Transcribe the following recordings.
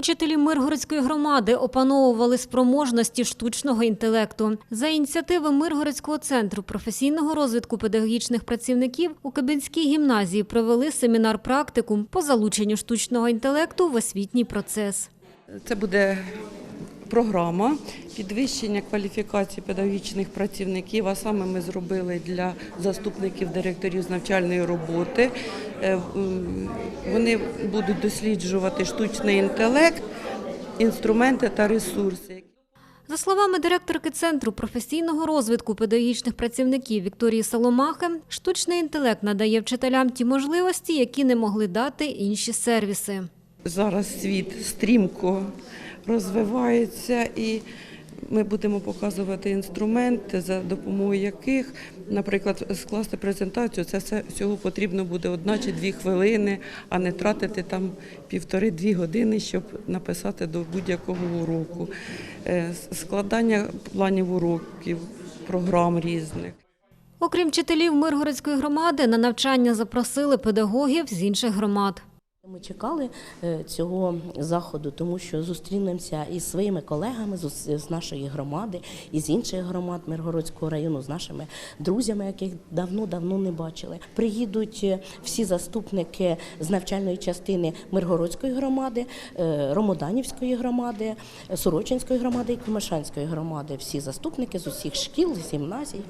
Учителі Миргородської громади опановували спроможності штучного інтелекту. За ініціативи Миргородського центру професійного розвитку педагогічних працівників у Кабінській гімназії провели семінар практикум по залученню штучного інтелекту в освітній процес. Це буде програма підвищення кваліфікації педагогічних працівників. А саме ми зробили для заступників директорів з навчальної роботи. Е, Вони будуть досліджувати штучний інтелект, інструменти та ресурси. За словами директорки Центру професійного розвитку педагогічних працівників Вікторії Соломахи, штучний інтелект надає вчителям ті можливості, які не могли дати інші сервіси. Зараз світ стрімко розвивається і ми будемо показувати інструменти, за допомогою яких, наприклад, скласти презентацію, це все всього потрібно буде одна чи дві хвилини, а не тратити там півтори-дві години, щоб написати до будь-якого уроку. Е, Складання планів уроків, програм різних. Окрім вчителів Миргородської громади, на навчання запросили педагогів з інших громад. Ми чекали е, цього заходу, тому що зустрінемося із своїми колегами з нашої громади, із інших громад Миргородського району, з нашими друзями, яких давно-давно не бачили. Приїдуть е, всі заступники з навчальної частини Миргородської громади, е, Ромоданівської громади, Сорочинської громади і Комишанської громади. Всі заступники з усіх шкіл, з гімназій.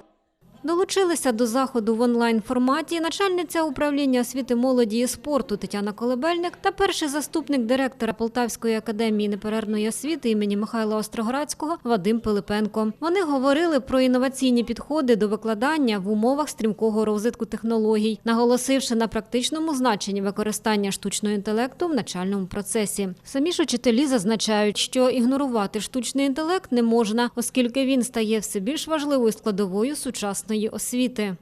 Долучилися до заходу в онлайн форматі начальниця управління освіти молоді і спорту Тетяна Колебельник та перший заступник директора Полтавської академії неперервної освіти імені Михайла Остроградського Вадим Пилипенко. Вони говорили про інноваційні підходи до викладання в умовах стрімкого розвитку технологій, наголосивши на практичному значенні використання штучного інтелекту в навчальному процесі. Самі ж учителі зазначають, що ігнорувати штучний інтелект не можна, оскільки він стає все більш важливою складовою сучасної освіти.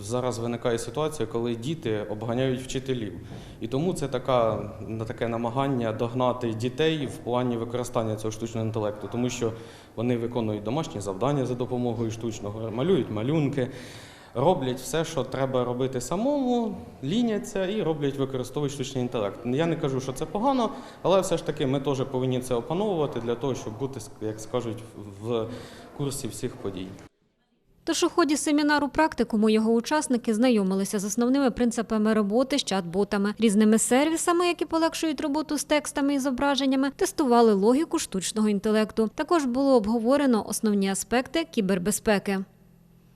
Зараз виникає ситуація, коли діти обганяють вчителів. І тому це така, таке намагання догнати дітей в плані використання цього штучного інтелекту, тому що вони виконують домашні завдання за допомогою штучного, малюють малюнки, роблять все, що треба робити самому, ліняться і роблять, використовують штучний інтелект. Я не кажу, що це погано, але все ж таки ми теж повинні це опановувати для того, щоб бути, як скажуть, в курсі всіх подій. Тож у ході семінару практикуму його учасники знайомилися з основними принципами роботи з чат-ботами, різними сервісами, які полегшують роботу з текстами і зображеннями, тестували логіку штучного інтелекту. Також було обговорено основні аспекти кібербезпеки.